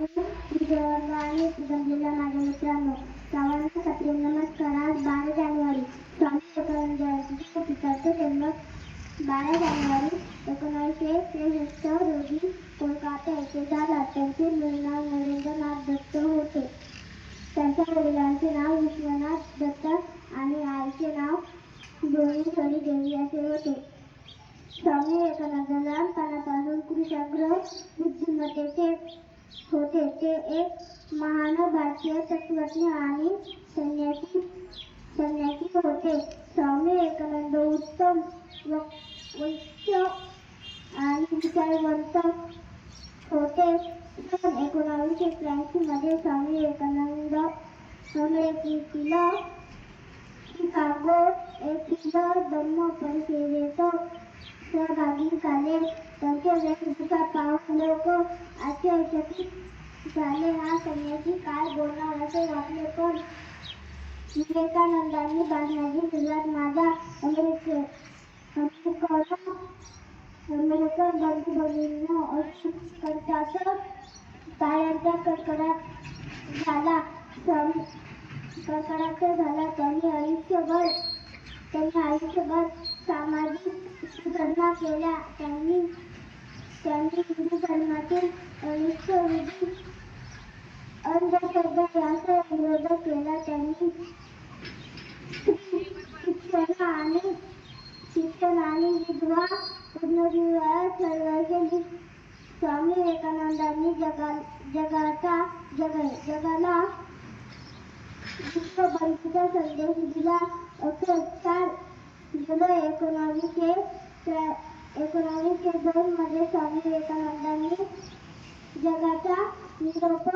जमलेल्या माझ्या मित्रांनो सर्वांना सत्य नमस्कार आज बारा जानेवारी. स्वामी विवेकानंद पिताचा जन्म बारा जानेवारी एकोणीसशे त्रेसष्ट रोजी कोलकाता येथे झाला. त्यांचे नाव नरेंद्रनाथ दत्त होते. त्यांच्या वडिलांचे नाव विश्वनाथ दत्त आणि आईचे नाव भुवनेश्वरी देवी असे होते. स्वामी विवेकानंद लहानपणापासून कुशाग्र बुद्धिमत्तेचे होते. ते एक महान भारतीय तत्वज्ञ आणि संन्यासी संन्यासी होते. स्वामी विवेकानंद उत्तम उच्च आणि विचारवंत होते. सन एकोणावीसशे त्र्याऐंशी मध्ये स्वामी विवेकानंद अमेरिकेतील शिकागो येथील धम्म परिषदेत सहभागी झाले त्यांचे वेशभूषा पाहून लोक आश्चर्यचकित झाले हा संन्यासी काय बोलणार असे वाटले पण विवेकानंदांनी भाषणाची सुरुवात माझा अमेरिकेत अमेरिकेला अमेरिकन बंधू भगिनींनो कंठाचं टाळ्यांचा कडकडाट झाला स्वामी कडकडाट झाला त्यांनी आयुष्यभर त्यांनी आयुष्यभर सामाजिक सुधारणा केल्या. त्यांनी त्यांनी हिंदू धर्मातील अनिष्ट अंधश्रद्धा यांचा विरोध केला. त्यांनी शिक्षण आणि शिक्षण आणि विधवा पुनर्विवाह चळवळ स्वामी विवेकानंदांनी जगा जगाचा जग जगाला विश्वभरतीचा संदेश दिला. अखेर चार जुलै एकोणावीसशे त्र्या- एकोणावीसशे दोन मध्ये स्वामी विवेकानंदांनी जगाचा निरोप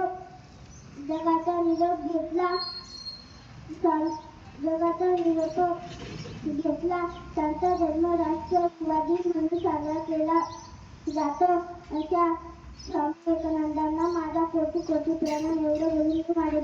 जगाचा निरोप घेतला. जगाचा निरोप घेतला. त्यांचा जन्म राष्ट्रवादी म्हणून साजरा केला जातो. अशा स्वामी विवेकानंदांना माझा कोटी कोटी प्रेरणा एवढं बोलून माझे